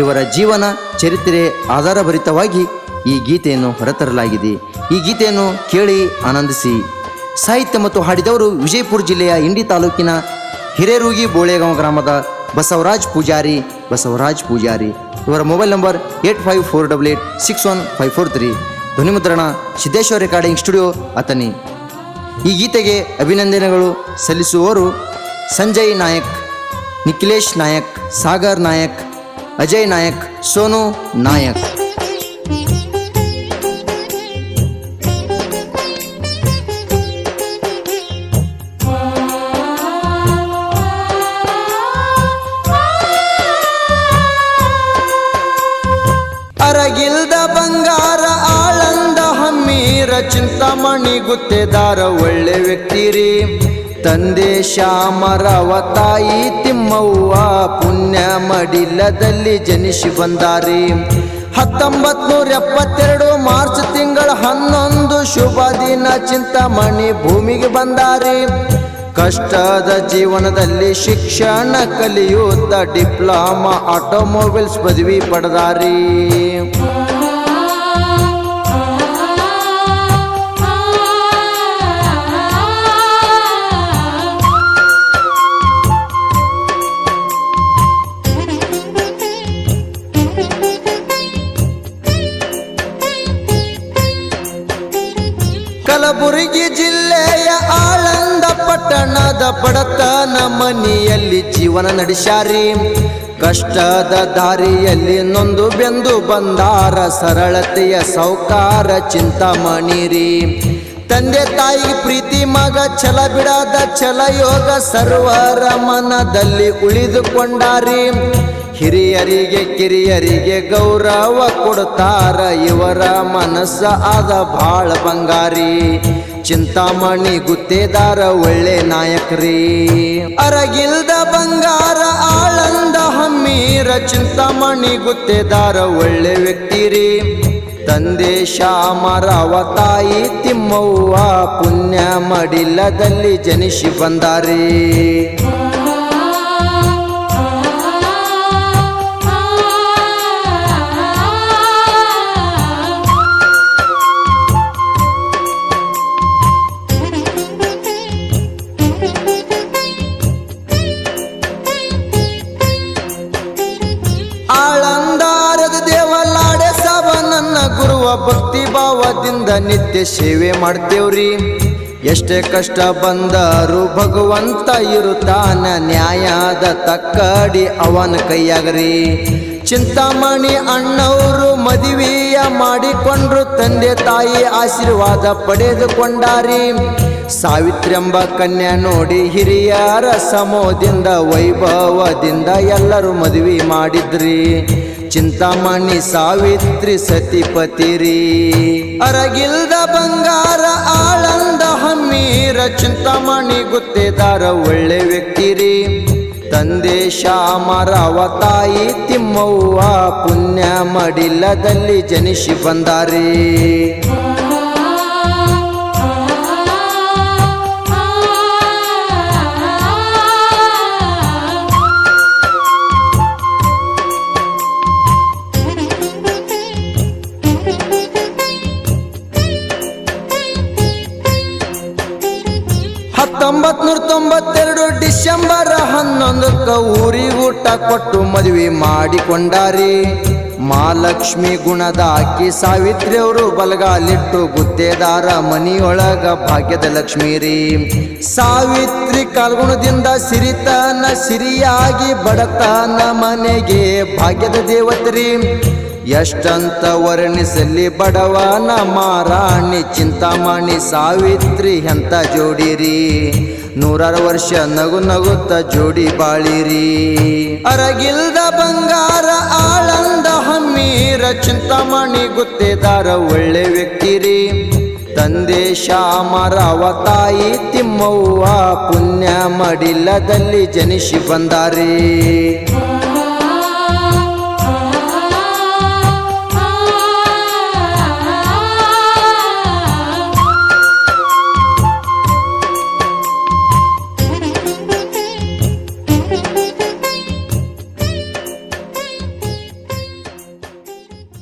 ಇವರ ಜೀವನ ಚರಿತ್ರೆ ಆಧಾರಭರಿತವಾಗಿ ಈ ಗೀತೆಯನ್ನು ಹೊರತರಲಾಗಿದೆ. ಈ ಗೀತೆಯನ್ನು ಕೇಳಿ ಆನಂದಿಸಿ. ಸಾಹಿತ್ಯ ಮತ್ತು ಹಾಡಿದವರು ವಿಜಯಪುರ ಜಿಲ್ಲೆಯ ಇಂಡಿ ತಾಲೂಕಿನ ಹಿರೇರೂಗಿ ಬೋಳೆಗಾಂವ್ ಗ್ರಾಮದ ಬಸವರಾಜ್ ಪೂಜಾರಿ ಬಸವರಾಜ್ ಪೂಜಾರಿ. ಇವರ mobile number eight five four double eight six one five four three. ಧ್ವನಿಮುದ್ರಣ Siddeshwara recording studio Athani ಈ ಗೀತೆಗೆ ಅಭಿನಂದನೆಗಳು ಸಲ್ಲಿಸುವವರು ಸಂಜಯ್ ನಾಯಕ್, ನಿಖಿಲೇಶ್ ನಾಯಕ್, ಸಾಗರ್ ನಾಯಕ್ ಅಜಯ್ ನಾಯಕ್ ಸೋನು ನಾಯಕ್. ಅರಗಿಲ್ದ ಬಂಗಾರ ಆಳಂದ ಹಮ್ಮೀರ ಚಿಂತಾಮಣಿ ಗುತ್ತೇದಾರ ಒಳ್ಳೆ ವ್ಯಕ್ತಿ ರೀ. ತಂದೆ ಶ್ಯಾಮರವ ತಾಯಿ ತಿಮ್ಮವ್ವ ಪುಣ್ಯ ಮಡಿಲದಲ್ಲಿ ಜನಿಸಿ ಬಂದಾರಿ. ಹತ್ತೊಂಬತ್ ನೂರ ಎಪ್ಪತ್ತೆರಡು ಮಾರ್ಚ್ ತಿಂಗಳ ಹನ್ನೊಂದು ಶುಭ ದಿನ ಚಿಂತಾಮಣಿ ಭೂಮಿಗೆ ಬಂದಾರಿ. ಕಷ್ಟದ ಜೀವನದಲ್ಲಿ ಶಿಕ್ಷಣ ಕಲಿಯುತ್ತ ಡಿಪ್ಲೊಮಾ ಆಟೋಮೊಬೈಲ್ಸ್ ಪದವಿ ಪಡೆದಾರಿ. ಕಲಬುರಗಿ ಜಿಲ್ಲೆಯ ಆಳಂದ ಪಟ್ಟಣದ ಬಡತನ ಮನೆಯಲ್ಲಿ ಜೀವನ ನಡೆಸಾರಿ ಕಷ್ಟದ ದಾರಿಯಲ್ಲಿ ನೊಂದು ಬೆಂದು ಬಂದಾರ ಸರಳತೆಯ ಸೌಕಾರ ಚಿಂತಾಮಣಿರಿ. ತಂದೆ ತಾಯಿ ಪ್ರೀತಿ ಮಗ ಛಲ ಬಿಡದ ಛಲ ಯೋಗ ಸರ್ವರ ಮನದಲ್ಲಿ ಉಳಿದುಕೊಂಡಾರಿ. ಹಿರಿಯರಿಗೆ ಕಿರಿಯರಿಗೆ ಗೌರವ ಕೊಡುತ್ತಾರ ಇವರ ಮನಸ್ಸ ಆದ ಬಾಳ ಬಂಗಾರಿ. ಚಿಂತಾಮಣಿ ಗುತ್ತೇದಾರ, ಒಳ್ಳೆ ನಾಯಕರಿ. ಅರಗಿಲ್ದ ಬಂಗಾರ, ಆಳಂದ ಹಮ್ಮೀರ ಚಿಂತಾಮಣಿ ಗುತ್ತೇದಾರ, ಒಳ್ಳೆ ವ್ಯಕ್ತಿ ರೀ ತಂದೆ ಅವ ತಾಯಿ ತಿಮ್ಮವ್ವ, ಪುಣ್ಯ ಮಡಿಲದಲ್ಲಿ ಜನಿಸಿ ಬಂದಾರಿ. ಭಕ್ತಿ ಭಾವದಿಂದ ನಿತ್ಯ ಸೇವೆ ಮಾಡ್ತೇವ್ರಿ. ಎಷ್ಟೇ ಕಷ್ಟ ಬಂದರೂ ಭಗವಂತ ಇರುತ್ತಾನ, ನ್ಯಾಯದ ತಕ್ಕಡಿ ಅವನ ಕೈಯಾಗ್ರಿ. ಚಿಂತಾಮಣಿ ಅಣ್ಣವರು ಮದುವೆಯ ಮಾಡಿಕೊಂಡ್ರು, ತಂದೆ ತಾಯಿ ಆಶೀರ್ವಾದ ಪಡೆದುಕೊಂಡಾರಿ. ಸಾವಿತ್ರೆಂಬ ಕನ್ಯಾ ನೋಡಿ ಹಿರಿಯರ ಸಮೋದಿಂದ ವೈಭವದಿಂದ ಎಲ್ಲರೂ ಮದುವೆ ಮಾಡಿದ್ರಿ. ಚಿಂತಾಮಣಿ ಸಾವಿತ್ರಿ ಸತಿಪತಿರಿ. ಅರಗಿಲ್ದ ಬಂಗಾರ ಆಳಂದ ಹಮ್ಮೀರ ಚಿಂತಾಮಣಿ ಗುತ್ತೇದಾರ ಒಳ್ಳೆ ವ್ಯಕ್ತಿ ರೀ ತಂದೆ ಶ್ಯಾಮರಾವ ತಾಯಿ ತಿಮ್ಮವ್ವ ಪುಣ್ಯ ಮಡಿಲದಲ್ಲಿ ಜನಿಸಿ ಬಂದಾರಿ. ಹತ್ತೊಂಬತ್ ನೂರ ತೊಂಬತ್ತೆರಡು ಡಿಸೆಂಬರ್ ಹನ್ನೊಂದಕ್ಕ ಊರಿಗೆ ಊಟ ಕೊಟ್ಟು ಮದುವೆ ಮಾಡಿಕೊಂಡಾರಿ. ಮಹಾಲಕ್ಷ್ಮಿ ಗುಣದ ಅಕ್ಕಿ ಸಾವಿತ್ರಿ ಅವರು ಬಲಗಾಲಿಟ್ಟು ಗುತ್ತೇದಾರ ಮನಿಯೊಳಗ ಭಾಗ್ಯದ ಲಕ್ಷ್ಮೀರಿ ಸಾವಿತ್ರಿ ಕಾಲ್ಗುಣದಿಂದ ಸಿರಿತನ, ಸಿರಿಯಾಗಿ ಬಡತನ ಮನೆಗೆ ಭಾಗ್ಯದ ದೇವತ್ರಿ ಎಷ್ಟಂತ ವರ್ಣಿಸಲಿ ಬಡವನ ಮಾರಾಣಿ ಚಿಂತಾಮಣಿ ಸಾವಿತ್ರಿ ಎಂತ ಜೋಡಿರಿ. ನೂರಾರು ವರ್ಷ ನಗು ನಗುತ್ತ ಜೋಡಿ ಬಾಳಿರಿ. ಅರಗಿಲ್ದ ಬಂಗಾರ ಆಳಂದ ಹಮ್ಮೀರ ಚಿಂತಾಮಣಿ ಗುತ್ತೇದಾರ ಒಳ್ಳೆ ವ್ಯಕ್ತಿ ರೀ ತಂದೆ ಶಾಮರವ ತಾಯಿ ತಿಮ್ಮವ್ವ ಪುಣ್ಯ ಮಡಿಲದಲ್ಲಿ ಜನಿಸಿ ಬಂದಾರಿ.